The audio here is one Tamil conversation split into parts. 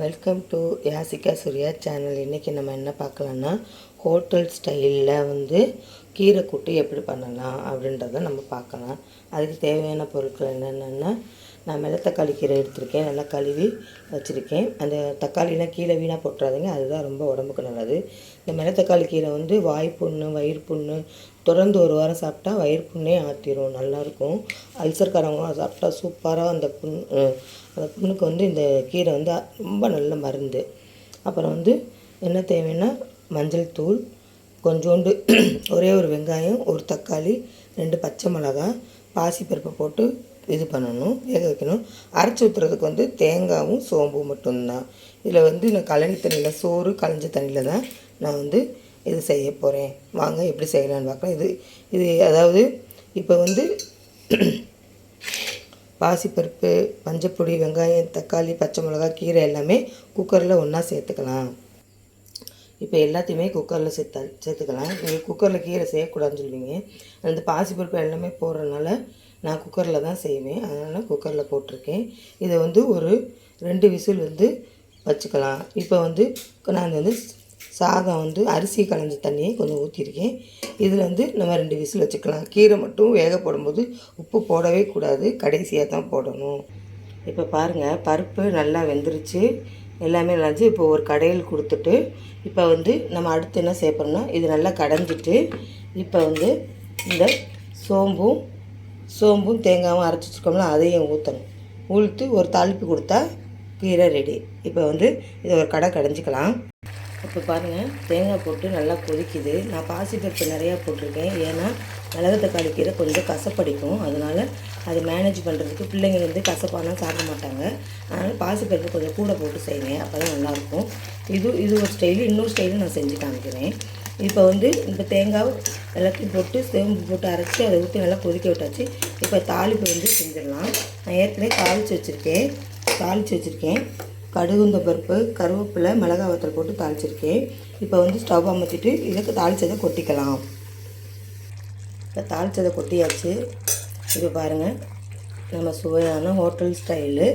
Welcome to Yasika Surya channel இன்றைக்கி நம்ம என்ன பார்க்கலான்னா ஹோட்டல் ஸ்டைலில் வந்து கீரை கூட்டு எப்படி பண்ணலாம் அப்படின்றத நம்ம பார்க்கலாம். அதுக்கு தேவையான பொருட்கள் என்னென்னா நான் மிளகு தக்காளி கீரை எடுத்திருக்கேன். நல்லா கழுவி வச்சுருக்கேன். அந்த தக்காளிலாம் கீழே வீணாக போட்டுறாதீங்க. அதுதான் ரொம்ப உடம்புக்கு நல்லது. இந்த மிளத்தக்காளி கீரை வந்து வாய்ப்புண்ணு வயிறு புண்ணு தொடர்ந்து ஒரு வாரம் சாப்பிட்டா வயிறு புண்ணே ஆற்றிடும் நல்லாயிருக்கும் அல்சர்காரவங்க சாப்பிட்டா சூப்பராக அந்த புண் அந்த புண்ணுக்கு வந்து இந்த கீரை வந்து ரொம்ப நல்ல மருந்து. அப்புறம் வந்து என்ன தேவைன்னா மஞ்சள் தூள் கொஞ்சோண்டு ஒரே ஒரு வெங்காயம் ஒரு தக்காளி ரெண்டு பச்சை மிளகாய் பாசிப்பருப்பை போட்டு இது பண்ணணும் வேக வைக்கணும். அரைச்சி ஊற்றுறதுக்கு வந்து தேங்காயும் சோம்பும் மட்டும்தான். இதில் வந்து நான் கலனி தண்ணியில் சோறு களைஞ்ச தண்ணியில் தான் நான் வந்து இது செய்ய போகிறேன் வாங்க எப்படி செய்யலான்னு பார்க்கலாம். இது இது அதாவது இப்போ வந்து பாசிப்பருப்பு மஞ்சப்பொடி வெங்காயம் தக்காளி பச்சை மிளகாய் கீரை எல்லாமே குக்கரில் ஒன்றா சேர்த்துக்கலாம். இப்போ எல்லாத்தையுமே குக்கரில் சேர்த்தா சேர்த்துக்கலாம். நீங்கள் குக்கரில் கீரை செய்யக்கூடாதுன்னு சொல்லுவீங்க. அந்த பாசிப்பருப்பு எல்லாமே போடுறதுனால நான் குக்கரில் தான் செய்வேன். அதனால் குக்கரில் போட்டிருக்கேன். இதை வந்து ஒரு ரெண்டு விசில் வந்து வச்சுக்கலாம். இப்போ வந்து நான் வந்து சாதம் வந்து அரிசி களைஞ்ச தண்ணியை கொஞ்சம் ஊற்றிருக்கேன் இதில் வந்து நம்ம ரெண்டு விசில் வச்சுக்கலாம். கீரை மட்டும் வேக போடும்போது உப்பு போடவே கூடாது. கடைசியாக தான் போடணும். இப்போ பாருங்கள் பருப்பு நல்லா வெந்துருச்சு. எல்லாமே நல்லாச்சு இப்போ ஒரு கடையில் கொடுத்துட்டு இப்போ வந்து நம்ம அடுத்து என்ன சேர்ப்போம்னா இது நல்லா கடைஞ்சிட்டு இப்போ வந்து இந்த சோம்பும் சோம்பும் தேங்காயும் அரைச்சி வச்சுருக்கோம்ல அதையும் ஊற்றணும் ஊழ்த்து ஒரு தாளிப்பு கொடுத்தா கீரை ரெடி இப்போ வந்து இதை ஒரு கடை கடைஞ்சிக்கலாம். இப்போ பாருங்கள் தேங்காய் போட்டு நல்லா கொதிக்குது. நான் பாசிப்பருப்பு நிறையா போட்டிருக்கேன். ஏன்னா மிளகு தக்காளி கீரை கொஞ்சம் கசப்படிக்கும். அதனால் அது மேனேஜ் பண்ணுறதுக்கு பிள்ளைங்க வந்து கசப்பானா சாப்பிட மாட்டாங்க. அதனால் பாசிப்பருப்பு கொஞ்சம் கூட போட்டு செய்யுங்க. அப்போ தான் நல்லாயிருக்கும். இது இது ஒரு ஸ்டைலு இன்னொரு ஸ்டைலும் நான் செஞ்சு காமிக்கிறேன். இப்போ வந்து இந்த தேங்காய் எல்லாத்தையும் போட்டு சேம்பு போட்டு அரைச்சி அதை ஊற்றி நல்லா கொதிக்க விட்டாச்சு. இப்போ தாளிப்பு வந்து செஞ்சிடலாம். நான் ஏற்கனவே தாளித்து வச்சுருக்கேன். தாளித்து வச்சுருக்கேன். கடுகுந்த பருப்பு கருவேப்பிலை மிளகா வத்தல் போட்டு தாளிச்சிருக்கேன். இப்போ வந்து ஸ்டவ் அமைச்சிட்டு இதுக்கு தாளித்ததை கொட்டிக்கலாம். இப்போ தாளித்ததை கொட்டியாச்சு. இது பாருங்கள் நம்ம சுவையான ஹோட்டல் ஸ்டைலு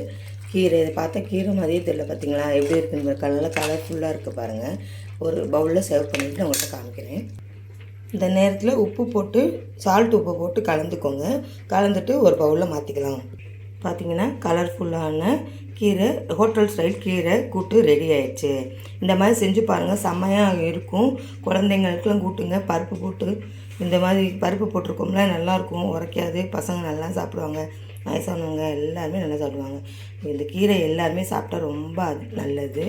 கீரை இதை பார்த்தா கீரை மாதிரியே தெரியல பார்த்தீங்களா எப்படி இருக்குன்னு கலரில் கலர்ஃபுல்லாக இருக்குது பாருங்கள் ஒரு பவுலில் சர்வ் பண்ணிவிட்டு நான் உங்கள்கிட்ட காமிக்கிறேன். இந்த நேரத்தில் உப்பு போட்டு சால்ட் உப்பு போட்டு கலந்துக்கோங்க. கலந்துட்டு ஒரு பவுலில் மாற்றிக்கலாம் பார்த்தீங்கன்னா கலர்ஃபுல்லான கீரை ஹோட்டல் ஸ்டைல் கீரை கூட்டு ரெடி ஆயிடுச்சு. இந்த மாதிரி செஞ்சு பாருங்கள் செம்மையாக இருக்கும். குழந்தைங்களுக்குலாம் கூட்டுங்க பருப்பு போட்டு. இந்த மாதிரி பருப்பு போட்டிருக்கோம்ல நல்லாயிருக்கும் உரைக்காது. பசங்க நல்லா சாப்பிடுவாங்க. வயசானவங்க எல்லாருமே நல்லா சாப்பிடுவாங்க. இந்த கீரை எல்லாருமே சாப்பிட்டா ரொம்ப நல்லது.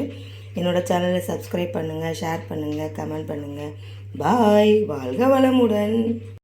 என்னோடய சேனலை சப்ஸ்கிரைப் பண்ணுங்கள் ஷேர் பண்ணுங்கள் கமெண்ட் பண்ணுங்கள் பாய் வாழ்க வளமுடன்.